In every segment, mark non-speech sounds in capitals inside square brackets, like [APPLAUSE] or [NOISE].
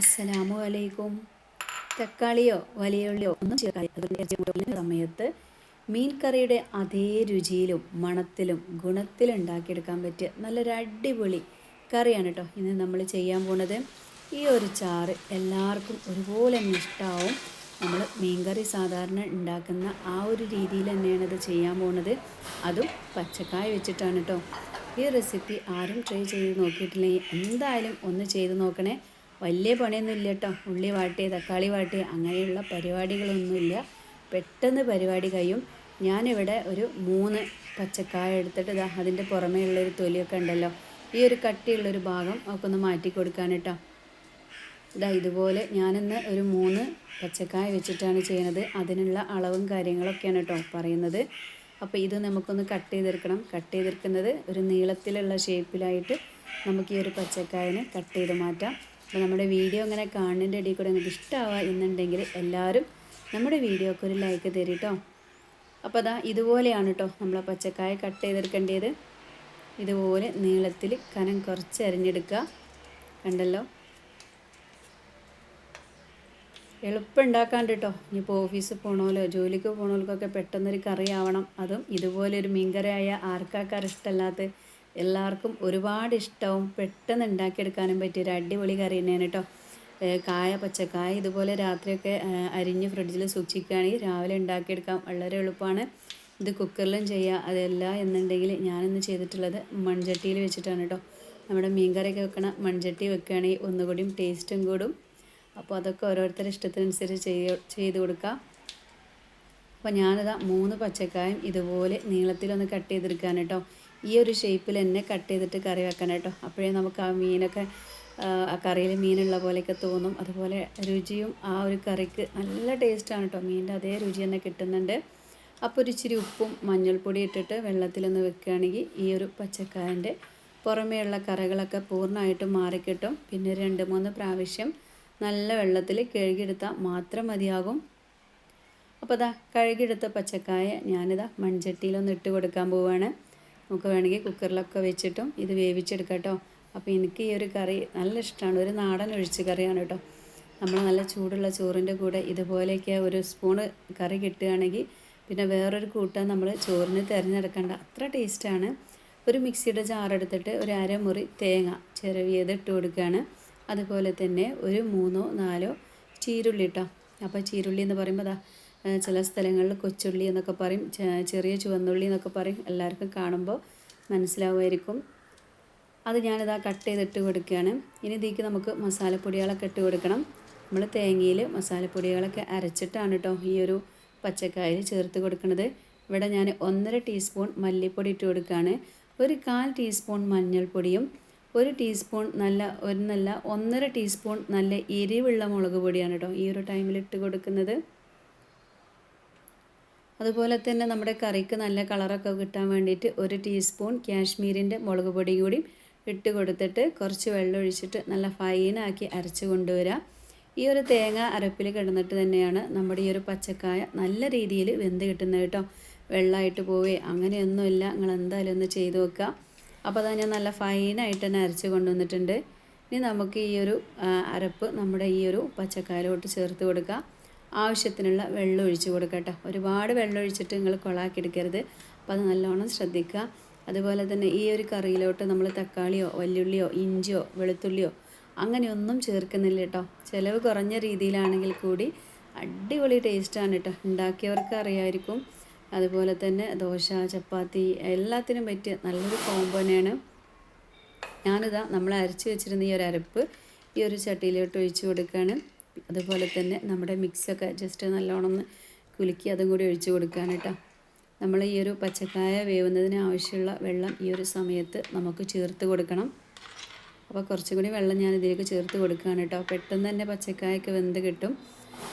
അസ്സലാമു അലൈക്കും തക്കാളിയോ വലിയുള്ളിയോ ഒന്നും ചേർക്കാതെ [LAUGHS] സമയത്ത് മീൻ കറിയുടെ അതേ രുചിയിലും മണത്തിലും ഗുണത്തിലും ഉണ്ടാക്കിയെടുക്കാൻ പറ്റിയ നല്ലൊരു അടിപൊളി കറിയാണ് കേട്ടോ ഇന്ന് നമ്മൾ ചെയ്യാൻ പോണത്. ഈ ഒരു ചാറ് എല്ലാവർക്കും ഒരുപോലെ തന്നെ ഇഷ്ടമാവും നമ്മൾ മീൻകറി സാധാരണ ഉണ്ടാക്കുന്ന ആ ഒരു രീതിയിൽ തന്നെയാണ് ഇത് ചെയ്യാൻ പോണത്. അതും പച്ചക്കായ വെച്ചിട്ടാണ് കേട്ടോ ഈ റെസിപ്പി ആരും ട്രൈ ചെയ്ത് നോക്കിയിട്ടില്ലെങ്കിൽ എന്തായാലും ഒന്ന് ചെയ്ത് നോക്കണേ. വലിയ പണിയൊന്നും ഇല്ല കേട്ടോ ഉള്ളി വാട്ടി തക്കാളി വാട്ടി അങ്ങനെയുള്ള പരിപാടികളൊന്നുമില്ല. പെട്ടെന്ന് പരിപാടി കഴിയും. ഞാനിവിടെ ഒരു മൂന്ന് പച്ചക്കായ എടുത്തിട്ട് ഇതാ അതിന്റെ പുറമേ ഉള്ളൊരു തൊലിയൊക്കെ ഉണ്ടല്ലോ. ഈ ഒരു കട്ടിയുള്ളൊരു ഭാഗം ഒക്കെ ഒന്ന് മാറ്റി കൊടുക്കാൻ കേട്ടോ ഇതാ ഇതുപോലെ ഞാനിന്ന് ഒരു മൂന്ന് പച്ചക്കായ വെച്ചിട്ടാണ് ചെയ്യുന്നത് അതിനുള്ള അളവും കാര്യങ്ങളൊക്കെയാണ് കേട്ടോ പറയുന്നത്. അപ്പോൾ ഇത് നമുക്കൊന്ന് കട്ട് ചെയ്തെടുക്കണം. കട്ട് ചെയ്തെടുക്കുന്നത് ഒരു നീളത്തിലുള്ള ഷേപ്പിലായിട്ട് നമുക്ക് ഈ ഒരു പച്ചക്കായനെ കട്ട് ചെയ്ത് മാറ്റാം. അപ്പോൾ നമ്മുടെ വീഡിയോ ഇങ്ങനെ കാണുന്നതിന്റെ ഇടയിൽ കൂടെ നിങ്ങൾക്ക് ഇഷ്ടമാവുക എന്നുണ്ടെങ്കിൽ എല്ലാവരും നമ്മുടെ വീഡിയോക്ക് ഒരു ലൈക്ക് തരും കേട്ടോ അപ്പോൾ അതാ ഇതുപോലെയാണ് കേട്ടോ നമ്മൾ പച്ചക്കായ കട്ട് ചെയ്തെടുക്കേണ്ടത്. ഇതുപോലെ നീളത്തിൽ കനം കുറച്ച് അരിഞ്ഞെടുക്കുക. കണ്ടല്ലോ? എളുപ്പം ഉണ്ടാക്കാണ്ട് കേട്ടോ ഇനിയിപ്പോൾ ഓഫീസിൽ പോകണമല്ലോ ജോലിക്ക് പോകണവർക്കൊക്കെ പെട്ടെന്നൊരു കറി ആവണം. അതും ഇതുപോലെ ഒരു മീൻകറി ആർക്കാക്കാർ ഇഷ്ടമല്ലാത്ത എല്ലാവർക്കും ഒരുപാട് ഇഷ്ടവും പെട്ടെന്ന് ഉണ്ടാക്കിയെടുക്കാനും പറ്റിയ ഒരു അടിപൊളി കറി തന്നെയാണ് കേട്ടോ. കായ പച്ചക്കായ ഇതുപോലെ രാത്രിയൊക്കെ അരിഞ്ഞ് ഫ്രിഡ്ജിൽ സൂക്ഷിക്കുകയാണെങ്കിൽ രാവിലെ ഉണ്ടാക്കിയെടുക്കാൻ വളരെ എളുപ്പമാണ്. ഇത് കുക്കറിലും ചെയ്യുക അതല്ല എന്നുണ്ടെങ്കിൽ ഞാനിന്ന് ചെയ്തിട്ടുള്ളത് മൺചട്ടിയിൽ വെച്ചിട്ടാണ് കേട്ടോ. നമ്മുടെ മീൻകറിയൊക്കെ വെക്കണ മൺചട്ടി വെക്കുകയാണെങ്കിൽ ഒന്നുകൂടിയും ടേസ്റ്റും കൂടും. അപ്പോൾ അതൊക്കെ ഓരോരുത്തരുടെ ഇഷ്ടത്തിനനുസരിച്ച് ചെയ്ത് ചെയ്ത് കൊടുക്കാം. അപ്പോൾ ഞാനിതാ മൂന്ന് പച്ചക്കായും ഇതുപോലെ നീളത്തിലൊന്ന് കട്ട് ചെയ്തെടുക്കാൻ കേട്ടോ. ഈ ഒരു ഷേപ്പിൽ തന്നെ കട്ട് ചെയ്തിട്ട് കറി വെക്കണം കേട്ടോ. അപ്പോഴേ നമുക്ക് ആ മീനൊക്കെ ആ കറിയിൽ മീനുള്ള പോലെയൊക്കെ തോന്നും. അതുപോലെ രുചിയും ആ ഒരു കറിക്ക് നല്ല ടേസ്റ്റാണ് കേട്ടോ. മീനിന്റെ അതേ രുചി തന്നെ കിട്ടുന്നുണ്ട്. അപ്പോൾ ഒരു ഇച്ചിരി ഉപ്പും മഞ്ഞൾപ്പൊടി ഇട്ടിട്ട് വെള്ളത്തിലൊന്ന് വെക്കുകയാണെങ്കിൽ ഈ ഒരു പച്ചക്കായന്റെ പുറമേയുള്ള കറകളൊക്കെ പൂർണമായിട്ടും മാറിക്കിട്ടും. പിന്നെ രണ്ട് മൂന്ന് പ്രാവശ്യം നല്ല വെള്ളത്തിൽ കഴുകിയെടുത്താൽ മാത്രം മതിയാകും. അപ്പോൾ അതാ കഴുകിയെടുത്ത പച്ചക്കായ ഞാനിതാ മൺചട്ടിയിലൊന്ന് ഇട്ട് കൊടുക്കാൻ പോവുകയാണ് നമുക്ക് വേണമെങ്കിൽ കുക്കറിലൊക്കെ വെച്ചിട്ടും ഇത് വേവിച്ചെടുക്കാം കേട്ടോ. അപ്പോൾ എനിക്ക് ഈ ഒരു കറി നല്ല ഇഷ്ടമാണ്. ഒരു നാടൻ ഒഴിച്ച് കറിയാണ് കേട്ടോ. നമ്മൾ നല്ല ചൂടുള്ള ചോറിന്റെ കൂടെ ഇതുപോലെയൊക്കെ ഒരു സ്പൂണ് കറി കിട്ടുകയാണെങ്കിൽ പിന്നെ വേറൊരു കൂട്ടാൻ നമ്മൾ ചോറിന് തിരഞ്ഞെടുക്കേണ്ട. അത്ര ടേസ്റ്റാണ്. ഒരു മിക്സിയുടെ ജാറെടുത്തിട്ട് ഒരു അരമുറി തേങ്ങ ചിരവിയത് ഇട്ട് കൊടുക്കുകയാണ്. അതുപോലെ തന്നെ ഒരു മൂന്നോ നാലോ ചീരുള്ളി ഇട്ടോ അപ്പോൾ ചീരുള്ളി എന്ന് പറയുമ്പോൾ അതാ ചില സ്ഥലങ്ങളിൽ കൊച്ചുള്ളി എന്നൊക്കെ പറയും ചെറിയ ചുവന്നുള്ളി എന്നൊക്കെ പറയും. എല്ലാവർക്കും കാണുമ്പോൾ മനസ്സിലാവുമായിരിക്കും. അത് ഞാനിതാ കട്ട് ചെയ്തിട്ട് കൊടുക്കുകയാണ്. ഇനി ഇതിലേക്ക് നമുക്ക് മസാലപ്പൊടികളൊക്കെ ഇട്ട് കൊടുക്കണം. നമ്മൾ തേങ്ങയിൽ മസാലപ്പൊടികളൊക്കെ അരച്ചിട്ടാണ് കേട്ടോ ഈ ഒരു പച്ചക്കായൽ ചേർത്ത് കൊടുക്കുന്നത്. ഇവിടെ ഞാൻ ഒന്നര ടീസ്പൂൺ മല്ലിപ്പൊടി ഇട്ട് കൊടുക്കുകയാണ്. ഒരു കാൽ ടീസ്പൂൺ മഞ്ഞൾപ്പൊടിയും ഒരു ടീസ്പൂൺ നല്ല ഒരു നല്ല ഒന്നര ടീസ്പൂൺ നല്ല എരിവുള്ള മുളക് പൊടിയാണ് കേട്ടോ ഈ ഒരു ടൈമിൽ ഇട്ട് കൊടുക്കുന്നത്. അതുപോലെ തന്നെ നമ്മുടെ കറിക്ക് നല്ല കളറൊക്കെ കിട്ടാൻ വേണ്ടിയിട്ട് ഒരു ടീസ്പൂൺ കാശ്മീരിന്റെ മുളക് പൊടി കൂടി ഇട്ട് കൊടുത്തിട്ട് കുറച്ച് വെള്ളം ഒഴിച്ചിട്ട് നല്ല ഫൈനാക്കി അരച്ച് കൊണ്ടുവരാം. ഈ ഒരു തേങ്ങ അരപ്പിൽ കിടന്നിട്ട് തന്നെയാണ് നമ്മുടെ ഈ ഒരു പച്ചക്കായ നല്ല രീതിയിൽ വെന്ത് കിട്ടുന്നത് കേട്ടോ. വെള്ളമായിട്ട് പോവേ അങ്ങനെയൊന്നുമില്ല. നിങ്ങൾ എന്തായാലും ഒന്ന് ചെയ്ത് വെക്കുക അപ്പോൾ അതാ ഞാൻ നല്ല ഫൈനായിട്ട് തന്നെ അരച്ച് കൊണ്ടുവന്നിട്ടുണ്ട്. ഇനി നമുക്ക് ഈ ഒരു അരപ്പ് നമ്മുടെ ഈ ഒരു പച്ചക്കായലോട്ട് ചേർത്ത് കൊടുക്കാം. ആവശ്യത്തിനുള്ള വെള്ളം ഒഴിച്ച് കൊടുക്കട്ടെ ഒരുപാട് വെള്ളം ഒഴിച്ചിട്ട് നിങ്ങൾ കൊളാക്കി എടുക്കരുത്. അപ്പോൾ അത് നല്ലോണം ശ്രദ്ധിക്കുക. അതുപോലെ തന്നെ ഈ ഒരു കറിയിലോട്ട് നമ്മൾ തക്കാളിയോ വല്യുള്ളിയോ ഇഞ്ചിയോ വെളുത്തുള്ളിയോ അങ്ങനെയൊന്നും ചേർക്കുന്നില്ല കേട്ടോ. ചിലവ് കുറഞ്ഞ രീതിയിലാണെങ്കിൽ കൂടി അടിപൊളി ടേസ്റ്റാണ് കേട്ടോ. ഉണ്ടാക്കിയവർക്ക് അറിയായിരിക്കും. അതുപോലെ തന്നെ ദോശ ചപ്പാത്തി എല്ലാത്തിനും പറ്റിയ നല്ലൊരു കോമ്പോനെയാണ് ഞാനിതാ നമ്മൾ അരച്ച് വെച്ചിരുന്ന ഈ ഒരു അരപ്പ് ഈ ഒരു ചട്ടിയിലോട്ട് ഒഴിച്ച് കൊടുക്കുകയാണ്. അതുപോലെ തന്നെ നമ്മുടെ മിക്സൊക്കെ ജസ്റ്റ് നല്ലോണം ഒന്ന് കുലുക്കി അതും കൂടി ഒഴിച്ചു കൊടുക്കുകയാണ് കേട്ടോ. നമ്മൾ ഈ ഒരു പച്ചക്കായ വേവുന്നതിന് ആവശ്യമുള്ള വെള്ളം ഈ ഒരു സമയത്ത് നമുക്ക് ചേർത്ത് കൊടുക്കണം. അപ്പോൾ കുറച്ചും കൂടി വെള്ളം ഞാൻ ഇതിലേക്ക് ചേർത്ത് കൊടുക്കുകയാണ് കേട്ടോ. പെട്ടെന്ന് തന്നെ പച്ചക്കായൊക്കെ വെന്ത് കിട്ടും.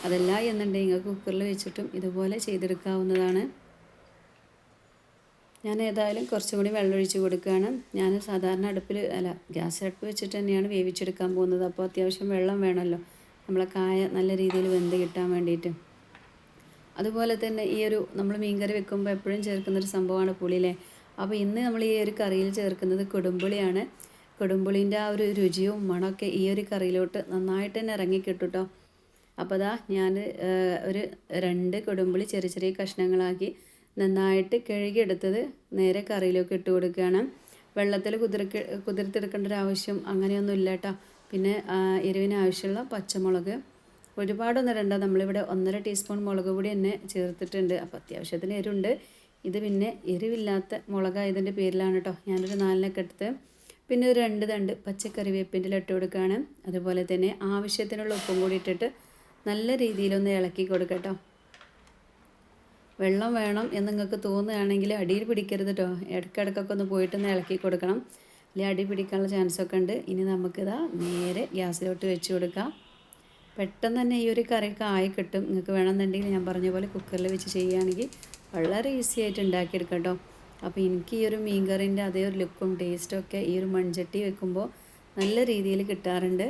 അതല്ല എന്നുണ്ടെങ്കിൽ നിങ്ങൾക്ക് കുക്കറിൽ വെച്ചിട്ടും ഇതുപോലെ ചെയ്തെടുക്കാവുന്നതാണ്. ഞാൻ ഏതായാലും കുറച്ചും കൂടി വെള്ളം ഒഴിച്ച് കൊടുക്കുകയാണ്. ഞാൻ സാധാരണ അടുപ്പിൽ അല്ല ഗ്യാസ് അടുപ്പ് വെച്ചിട്ട് തന്നെയാണ് വേവിച്ചെടുക്കാൻ പോകുന്നത്. അപ്പോൾ അത്യാവശ്യം വെള്ളം വേണമല്ലോ. നമ്മളെ കായ നല്ല രീതിയിൽ വെന്ത് കിട്ടാൻ വേണ്ടിയിട്ട്. അതുപോലെ തന്നെ ഈ ഒരു നമ്മൾ മീൻകറി വെക്കുമ്പോൾ എപ്പോഴും ചേർക്കുന്നൊരു സംഭവമാണ് പുളിയിലെ അപ്പോൾ ഇന്ന് നമ്മൾ ഈ ഒരു കറിയിൽ ചേർക്കുന്നത് കൊടുമ്പുളിയാണ്. കൊടുമ്പുളിന്റെ ആ ഒരു രുചിയും മണമൊക്കെ ഈ ഒരു കറിയിലോട്ട് നന്നായിട്ട് തന്നെ ഇറങ്ങിക്കിട്ടു കേട്ടോ അപ്പോൾ അതാ ഞാൻ ഒരു രണ്ട് കൊടുമ്പുളി ചെറിയ ചെറിയ കഷ്ണങ്ങളാക്കി നന്നായിട്ട് കഴുകിയെടുത്തത് നേരെ കറിയിലേക്ക് ഇട്ട് കൊടുക്കുകയാണ്. വെള്ളത്തിൽ കുതിർക്ക് കുതിർത്തെടുക്കേണ്ട ഒരു ആവശ്യം അങ്ങനെയൊന്നും ഇല്ല കേട്ടോ. പിന്നെ എരിവിന് ആവശ്യമുള്ള പച്ചമുളക്. ഒരുപാടൊന്നും ഇടണ്ട. നമ്മളിവിടെ ഒന്നര ടീസ്പൂൺ മുളക് പൊടി തന്നെ ചേർത്തിട്ടുണ്ട്. അപ്പോൾ അത്യാവശ്യത്തിന് എരിവുണ്ട്. ഇത് പിന്നെ എരിവില്ലാത്ത മുളകായതിന്റെ പേരിലാണ് കേട്ടോ ഞാനൊരു നാലിനൊക്കെ എടുത്ത് പിന്നെ ഒരു രണ്ട് തണ്ട് പച്ചക്കറി വേപ്പിന്റെ ഇട്ട് കൊടുക്കുകയാണ് അതുപോലെ തന്നെ ആവശ്യത്തിനുള്ള ഉപ്പും കൂടി ഇട്ടിട്ട് നല്ല രീതിയിലൊന്ന് ഇളക്കി കൊടുക്കട്ടോ വെള്ളം വേണം എന്ന് നിങ്ങൾക്ക് തോന്നുകയാണെങ്കിൽ അടിയിൽ പിടിക്കരുത് കേട്ടോ ഇടയ്ക്കിടയ്ക്കൊക്കെ ഒന്ന് പോയിട്ടൊന്ന് ഇളക്കി കൊടുക്കണം. അല്ലെങ്കിൽ അടി പിടിക്കാനുള്ള ചാൻസൊക്കെ ഉണ്ട്. ഇനി നമുക്കിതാ നേരെ ഗ്യാസിലോട്ട് വെച്ച് കൊടുക്കാം. പെട്ടെന്ന് തന്നെ ഈ ഒരു കറിയൊക്കെ ആയി കിട്ടും. നിങ്ങൾക്ക് വേണമെന്നുണ്ടെങ്കിൽ ഞാൻ പറഞ്ഞ പോലെ കുക്കറിൽ വെച്ച് ചെയ്യുകയാണെങ്കിൽ വളരെ ഈസി ആയിട്ട് ഉണ്ടാക്കിയെടുക്കാം കേട്ടോ. അപ്പോൾ എനിക്ക് ഈ ഒരു മീൻ കറിന്റെ അതേ ഒരു ലുക്കും ടേസ്റ്റും ഒക്കെ ഈ ഒരു മൺചട്ടി വെക്കുമ്പോൾ നല്ല രീതിയിൽ കിട്ടാറുണ്ട്.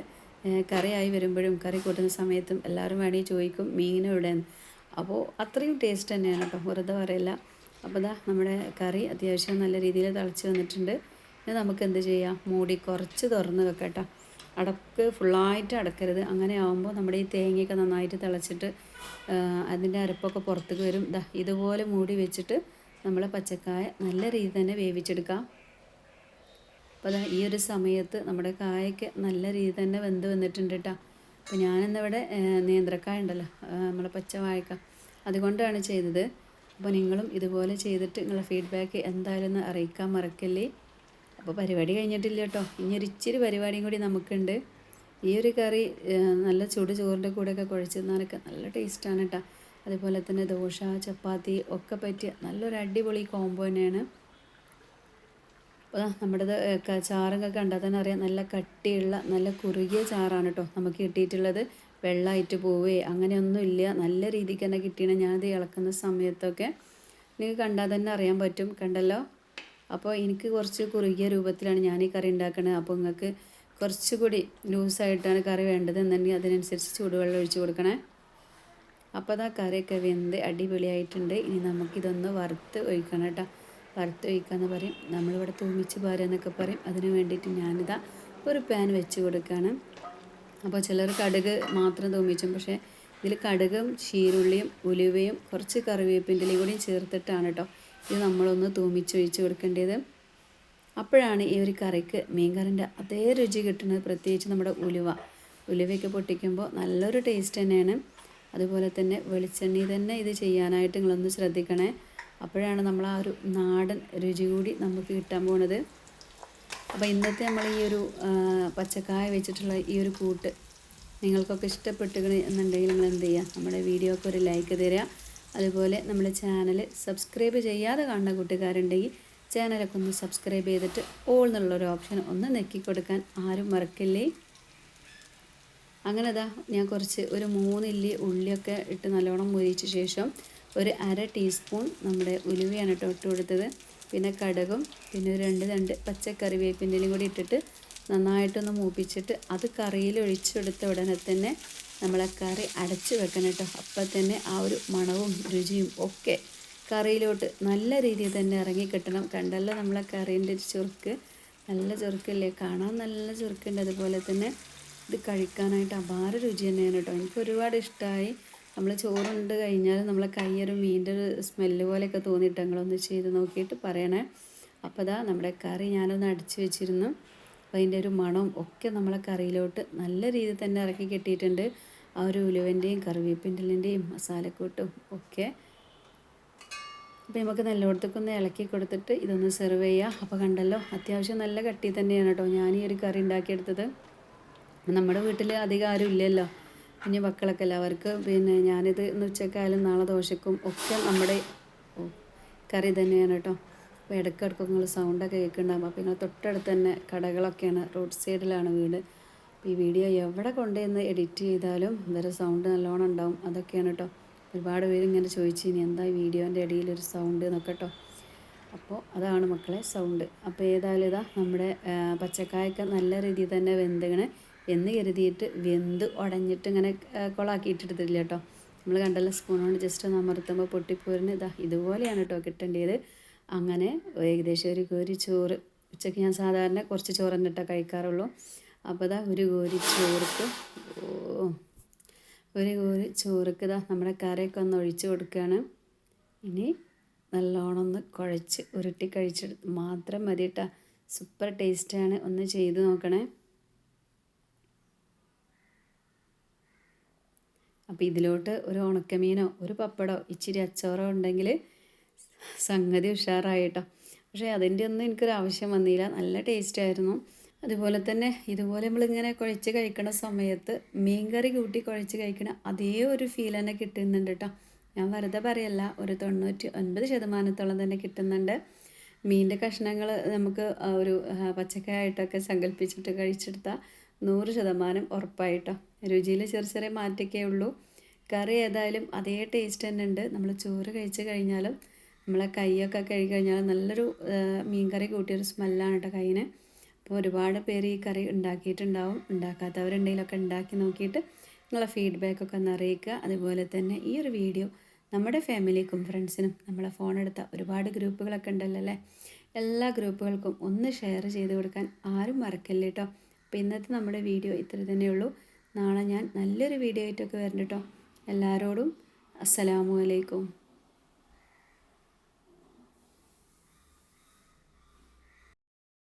കറിയായി വരുമ്പോഴും കറി കൂട്ടുന്ന സമയത്തും എല്ലാവരും വേണമെങ്കിൽ ചോദിക്കും മീൻ എവിടെയെന്ന് അപ്പോൾ അത്രയും ടേസ്റ്റ് തന്നെയാണ് കേട്ടോ. വെറുതെ പറയില്ല. അപ്പോൾ ഇതാ നമ്മുടെ കറി അത്യാവശ്യം നല്ല രീതിയിൽ തിളച്ച് വന്നിട്ടുണ്ട്. ഇനി നമുക്ക് എന്ത് ചെയ്യാം? മൂടി കുറച്ച് തുറന്ന് വെക്കട്ടോ. അടക്ക് ഫുള്ളായിട്ട് അടക്കരുത്. അങ്ങനെ ആകുമ്പോൾ നമ്മുടെ ഈ തേങ്ങയൊക്കെ നന്നായിട്ട് തിളച്ചിട്ട് അതിന്റെ അരപ്പൊക്കെ പുറത്തേക്ക് വരും. ദാ ഇതുപോലെ മൂടി വെച്ചിട്ട് നമ്മൾ പച്ചക്കായ നല്ല രീതിയിൽ തന്നെ വേവിച്ചെടുക്കാം. അപ്പോൾ ഈ ഒരു സമയത്ത് നമ്മുടെ കായൊക്കെ നല്ല രീതിയിൽ തന്നെ വെന്ത് വന്നിട്ടുണ്ട് കേട്ടോ അപ്പോൾ ഞാനിന്നിവിടെ നേന്ത്രക്കായ ഉണ്ടല്ലോ നമ്മളെ പച്ച വാഴക്ക. അതുകൊണ്ടാണ് ചെയ്തത്. അപ്പോൾ നിങ്ങളും ഇതുപോലെ ചെയ്തിട്ട് നിങ്ങളുടെ ഫീഡ്ബാക്ക് എന്തായാലും അറിയിക്കാൻ മറക്കല്ലേ? അപ്പോൾ പരിപാടി കഴിഞ്ഞിട്ടില്ല കേട്ടോ ഇനി ഒരു ഇച്ചിരി പരിപാടിയും കൂടി നമുക്കുണ്ട്. ഈ ഒരു കറി നല്ല ചൂട് ചോറിന്റെ കൂടെയൊക്കെ കുഴച്ച് തിന്നാനൊക്കെ നല്ല ടേസ്റ്റാണ് കേട്ടോ അതുപോലെ തന്നെ ദോശ ചപ്പാത്തി ഒക്കെ പറ്റിയ നല്ലൊരു അടിപൊളി കോംബോ തന്നെയാണ്. അപ്പോൾ നമ്മുടേത് ചാറൊക്കെ കണ്ടാൽ തന്നെ അറിയാം നല്ല കട്ടിയുള്ള നല്ല കുറുകിയ ചാറാണ് കേട്ടോ നമുക്ക് കിട്ടിയിട്ടുള്ളത്. വെള്ളമായിട്ട് പോവേ അങ്ങനെയൊന്നുമില്ല. നല്ല രീതിക്ക് തന്നെ കിട്ടിയാണ് ഞാനത് ഇളക്കുന്ന സമയത്തൊക്കെ നിങ്ങൾക്ക് കണ്ടാൽ തന്നെ അറിയാൻ പറ്റും. കണ്ടല്ലോ? അപ്പോൾ എനിക്ക് കുറച്ച് കുറുകിയ രൂപത്തിലാണ് ഞാൻ ഈ കറി ഉണ്ടാക്കുന്നത് അപ്പോൾ നിങ്ങൾക്ക് കുറച്ചുകൂടി ലൂസായിട്ടാണ് കറി വേണ്ടത് എന്നുണ്ടെങ്കിൽ അതിനനുസരിച്ച് ചൂടുവെള്ളം ഒഴിച്ച് കൊടുക്കണേ. അപ്പോൾ അതാ കറിയൊക്കെ വെന്ത് അടിപൊളിയായിട്ടുണ്ട്. ഇനി നമുക്കിതൊന്ന് വറുത്ത് ഒഴിക്കണം കേട്ടോ. വറുത്ത് ഒഴിക്കാമെന്ന് പറയും. നമ്മളിവിടെ തൂമിച്ച് പാരുക പറയും. അതിന് വേണ്ടിയിട്ട് ഞാനിതാ ഒരു പാൻ വെച്ച് കൊടുക്കുകയാണ് അപ്പോൾ ചിലർ കടുക് മാത്രം തൂമിച്ചും. പക്ഷേ ഇതിൽ കടുകും ചീരുള്ളിയും ഉലുവയും കുറച്ച് കറിവേപ്പിന്റെ കൂടിയും ചേർത്തിട്ടാണ് കേട്ടോ ഇത് നമ്മളൊന്ന് തൂമിച്ച് തൂമിച്ചൊഴിച്ച് കൊടുക്കേണ്ടത്. അപ്പോഴാണ് ഈ ഒരു കറിക്ക് മീൻകറിന്റെ അതേ രുചി കിട്ടുന്നത്. പ്രത്യേകിച്ച് നമ്മുടെ ഉലുവ. ഉലുവയൊക്കെ പൊട്ടിക്കുമ്പോൾ നല്ലൊരു ടേസ്റ്റ് തന്നെയാണ്. അതുപോലെ തന്നെ വെളിച്ചെണ്ണി തന്നെ ഇത് ചെയ്യാനായിട്ട് നിങ്ങളൊന്ന് ശ്രദ്ധിക്കണേ. അപ്പോഴാണ് നമ്മൾ ആ ഒരു നാടൻ രുചി കൂടി നമുക്ക് കിട്ടാൻ പോണത്. അപ്പോൾ ഇന്നത്തെ നമ്മൾ ഈ ഒരു പച്ചക്കായ വെച്ചിട്ടുള്ള ഈ ഒരു കൂട്ട് നിങ്ങൾക്കൊക്കെ ഇഷ്ടപ്പെട്ടുകണെന്നുണ്ടെങ്കിൽ നിങ്ങൾ എന്ത് ചെയ്യുക? നമ്മുടെ വീഡിയോക്ക് ഒരു ലൈക്ക് തരിക. അതുപോലെ നമ്മുടെ ചാനൽ സബ്സ്ക്രൈബ് ചെയ്യാതെ കാണുന്ന കൂട്ടുകാരുണ്ടെങ്കിൽ ചാനലൊക്കെ ഒന്ന് സബ്സ്ക്രൈബ് ചെയ്തിട്ട് ഓൾ എന്നുള്ളൊരു ഓപ്ഷൻ ഒന്ന് നെക്കി കൊടുക്കാൻ ആരും മറക്കില്ലേ? അങ്ങനെ ഞാൻ കുറച്ച് ഒരു മൂന്നില്ലി ഉള്ളിയൊക്കെ ഇട്ട് നല്ലോണം മുരിച്ച ശേഷം ഒരു അര ടീസ്പൂൺ നമ്മുടെ ഉലുവയാണ് കേട്ടോ ഇട്ട് കൊടുത്തത്. പിന്നെ കടകും പിന്നെ ഒരു രണ്ട് രണ്ട് പച്ചക്കറിവേപ്പിന്റെലും കൂടി ഇട്ടിട്ട് നന്നായിട്ടൊന്ന് മൂപ്പിച്ചിട്ട് അത് കറിയിൽ ഒഴിച്ചെടുത്ത ഉടനെ തന്നെ നമ്മളെ കറി അടച്ച് വെക്കണം കേട്ടോ. അപ്പം തന്നെ ആ ഒരു മണവും രുചിയും ഒക്കെ കറിയിലോട്ട് നല്ല രീതിയിൽ തന്നെ ഇറങ്ങി കിട്ടണം. കണ്ടല്ലോ നമ്മളെ കറീന്റെ ഒരു ചുറുക്ക്. നല്ല ചുറുക്കല്ലേ? കാണാൻ നല്ല ചുറുക്കുണ്ട്. അതുപോലെ തന്നെ ഇത് കഴിക്കാനായിട്ട് അപാര രുചി തന്നെയാണ് കേട്ടോ. എനിക്ക് ഒരുപാട് ഇഷ്ടമായി നമ്മൾ ചോറുണ്ട് കഴിഞ്ഞാൽ നമ്മളെ കയ്യൊരു മീന്റെ ഒരു സ്മെല്ല് പോലെയൊക്കെ തോന്നിയിട്ട് ഞങ്ങളൊന്ന് ചെയ്ത് നോക്കിയിട്ട് പറയണേ. അപ്പോൾ അതാ നമ്മുടെ കറി ഞാനൊന്ന് അടിച്ചു വെച്ചിരുന്നു. അപ്പോൾ അതിന്റെ ഒരു മണവും ഒക്കെ നമ്മളെ കറിയിലോട്ട് നല്ല രീതിയിൽ തന്നെ ഇറക്കി കെട്ടിയിട്ടുണ്ട്. ആ ഒരു ഉലുവന്റെയും കറിവേപ്പിന്റെലിന്റെയും മസാലക്കൂട്ടും ഒക്കെ അപ്പോൾ നമുക്ക് നല്ലോടത്തേക്കൊന്ന് ഇളക്കി കൊടുത്തിട്ട് ഇതൊന്ന് സെർവ് ചെയ്യുക അപ്പോൾ കണ്ടല്ലോ അത്യാവശ്യം നല്ല കട്ടി തന്നെയാണ് കേട്ടോ ഞാൻ ഈ ഒരു കറി ഉണ്ടാക്കിയെടുത്തത്. നമ്മുടെ വീട്ടിൽ അധികം ആരും ഇല്ലല്ലോ. കുഞ്ഞു മക്കളൊക്കെ അല്ല അവർക്ക് പിന്നെ ഞാനിത് ഇന്ന് ഉച്ചക്കായാലും നാളെ ദോശക്കും ഒക്കെ നമ്മുടെ കറി തന്നെയാണ് കേട്ടോ. അപ്പോൾ ഇടയ്ക്കിടയ്ക്ക് നിങ്ങൾ സൗണ്ടൊക്കെ കേൾക്കുന്നുണ്ടാകും അപ്പോൾ നിങ്ങൾ തൊട്ടടുത്ത് തന്നെ കടകളൊക്കെയാണ് റോഡ് സൈഡിലാണ് വീട്. ഈ വീഡിയോ എവിടെ കൊണ്ടുവന്ന് എഡിറ്റ് ചെയ്താലും വേറെ സൗണ്ട് നല്ലോണം ഉണ്ടാവും. അതൊക്കെയാണ് കേട്ടോ ഒരുപാട് പേര് ഇങ്ങനെ ചോദിച്ചു ഇനി എന്താ വീഡിയോന്റെ ഇടയിൽ ഒരു സൗണ്ട് എന്നൊക്കെ കേട്ടോ അപ്പോൾ അതാണ് മക്കളെ സൗണ്ട് അപ്പോൾ ഏതായാലും ഇതാ നമ്മുടെ പച്ചക്കായൊക്കെ നല്ല രീതിയിൽ തന്നെ വെന്തകണേ എന്ന് കരുതിയിട്ട് വെന്ത് ഉടഞ്ഞിട്ട് ഇങ്ങനെ കൊളാക്കിയിട്ടെടുത്തില്ല കേട്ടോ നമ്മൾ കണ്ടല്ല സ്പൂൺ കൊണ്ട് ജസ്റ്റ് ഒന്ന് അമർത്തുമ്പോൾ പൊട്ടിപ്പോരിന് ഇതാ. ഇതുപോലെയാണ് കേട്ടോ കിട്ടേണ്ടത് അങ്ങനെ ഏകദേശം ഒരു കോരി ചോറ്. ഉച്ചയ്ക്ക് ഞാൻ സാധാരണ കുറച്ച് ചോറ് തന്നിട്ടാണ് കഴിക്കാറുള്ളൂ. അപ്പോൾ ഇതാ ഒരു കോരി ചോറുക്ക് ഓ ഒരു കോരി ചോറുക്ക് ഇതാ നമ്മുടെ കറിയൊക്കെ ഒന്ന് ഒഴിച്ച് കൊടുക്കുകയാണ് ഇനി നല്ലോണം ഒന്ന് കുഴച്ച് ഉരുട്ടി കഴിച്ചെടുത്ത് മാത്രം മതി കേട്ടോ സൂപ്പർ ടേസ്റ്റാണ് ഒന്ന് ചെയ്ത് നോക്കണേ. അപ്പോൾ ഇതിലോട്ട് ഒരു ഉണക്കമീനോ ഒരു പപ്പടോ ഇച്ചിരി അച്ചോറോ ഉണ്ടെങ്കിൽ സംഗതി ഉഷാറായിട്ടോ പക്ഷേ അതിന്റെ ഒന്നും എനിക്കൊരു ആവശ്യം വന്നില്ല. നല്ല ടേസ്റ്റ് ആയിരുന്നു. അതുപോലെ തന്നെ ഇതുപോലെ നമ്മളിങ്ങനെ കുഴച്ച് കഴിക്കണ സമയത്ത് മീൻകറി കൂട്ടി കുഴച്ച് കഴിക്കണ അതേ ഒരു ഫീൽ തന്നെ കിട്ടുന്നുണ്ട് കേട്ടോ ഞാൻ വെറുതെ പറയല്ല ഒരു തൊണ്ണൂറ്റി ഒൻപത് ശതമാനത്തോളം തന്നെ കിട്ടുന്നുണ്ട്. മീനിന്റെ കഷ്ണങ്ങൾ നമുക്ക് ഒരു പച്ചക്കായിട്ടൊക്കെ സങ്കല്പിച്ചിട്ട് കഴിച്ചെടുത്താൽ നൂറ് ശതമാനം ഉറപ്പായിട്ടോ. രുചിയിൽ ചെറിയ ചെറിയ മാറ്റൊക്കെ ഉള്ളൂ. കറി ഏതായാലും അതേ ടേസ്റ്റ് തന്നെ ഉണ്ട്. നമ്മൾ ചോറ് കഴിച്ച് കഴിഞ്ഞാലും നമ്മളെ കൈയൊക്കെ കഴുകി കഴിഞ്ഞാൽ നല്ലൊരു മീൻ കറി കൂട്ടിയൊരു സ്മെല്ലാണ് കേട്ടോ കൈയിന്. അപ്പോൾ ഒരുപാട് പേര് ഈ കറി ഉണ്ടാക്കിയിട്ടുണ്ടാവും. ഉണ്ടാക്കാത്തവരുണ്ടെങ്കിലൊക്കെ ഉണ്ടാക്കി നോക്കിയിട്ട് നിങ്ങളെ ഫീഡ്ബാക്കൊക്കെ ഒന്ന് അറിയിക്കുക. അതുപോലെ തന്നെ ഈ ഒരു വീഡിയോ നമ്മുടെ ഫാമിലിക്കും ഫ്രണ്ട്സിനും നമ്മളെ ഫോൺ ഒരുപാട് ഗ്രൂപ്പുകളൊക്കെ ഉണ്ടല്ലോ അല്ലേ? എല്ലാ ഗ്രൂപ്പുകൾക്കും ഒന്ന് ഷെയർ ചെയ്ത് കൊടുക്കാൻ ആരും മറക്കല്ലേ കേട്ടോ അപ്പോൾ ഇന്നത്തെ നമ്മുടെ വീഡിയോ ഇത്ര തന്നെയുള്ളൂ നാളെ ഞാൻ നല്ലൊരു വീഡിയോ ആയിട്ടൊക്കെ വരണം കേട്ടോ എല്ലാവരോടും അസ്സലാമു അലൈക്കും.